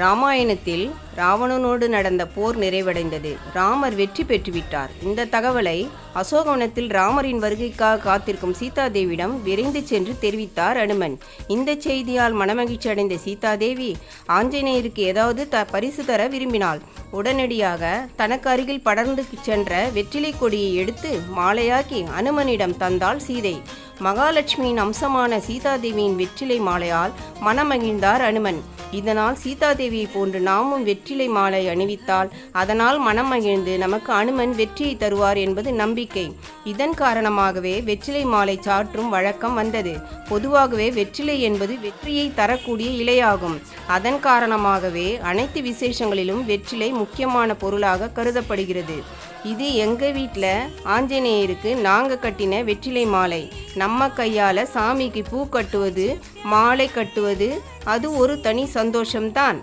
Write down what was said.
ராமாயணத்தில் ராவணனோடு நடந்த போர் நிறைவடைந்தது. ராமர் வெற்றி பெற்றுவிட்டார். இந்த தகவலை அசோகவனத்தில் ராமரின் வருகைக்காக காத்திருக்கும் சீதாதேவியிடம் விரைந்து சென்று தெரிவித்தார் அனுமன். இந்த செய்தியால் மனமகிழ்ச்சி அடைந்த சீதாதேவி ஆஞ்சநேயருக்கு ஏதாவது த பரிசு தர விரும்பினாள் உடனடியாக தனக்கு அருகில் படர்ந்து சென்ற வெற்றிலை கொடியை எடுத்து மாலையாக்கி அனுமனிடம் தந்தாள் சீதை. மகாலட்சுமியின் அம்சமான சீதாதேவியின் வெற்றிலை மாலையால் மனமகிழ்ந்தார் அனுமன். இதனால் சீதாதேவியை போன்று நாமும் வெற்றிலை மாலை அணிவித்தால் அதனால் மனம் மகிழ்ந்து நமக்கு அனுமன் வெற்றியை தருவார் என்பது நம்பிக்கை. இதன் காரணமாகவே வெற்றிலை மாலை சாற்றும் வழக்கம் வந்தது. பொதுவாகவே வெற்றிலை என்பது வெற்றியை தரக்கூடிய இலையாகும். அதன் காரணமாகவே அனைத்து விசேஷங்களிலும் வெற்றிலை முக்கியமான பொருளாக கருதப்படுகிறது. இது எங்கள் வீட்டில் ஆஞ்சநேயருக்கு நாங்கள் கட்டின வெற்றிலை மாலை. நம்ம கையால் சாமிக்கு பூ கட்டுவது மாலை கட்டுவது அது ஒரு தனி சந்தோஷம்தான்.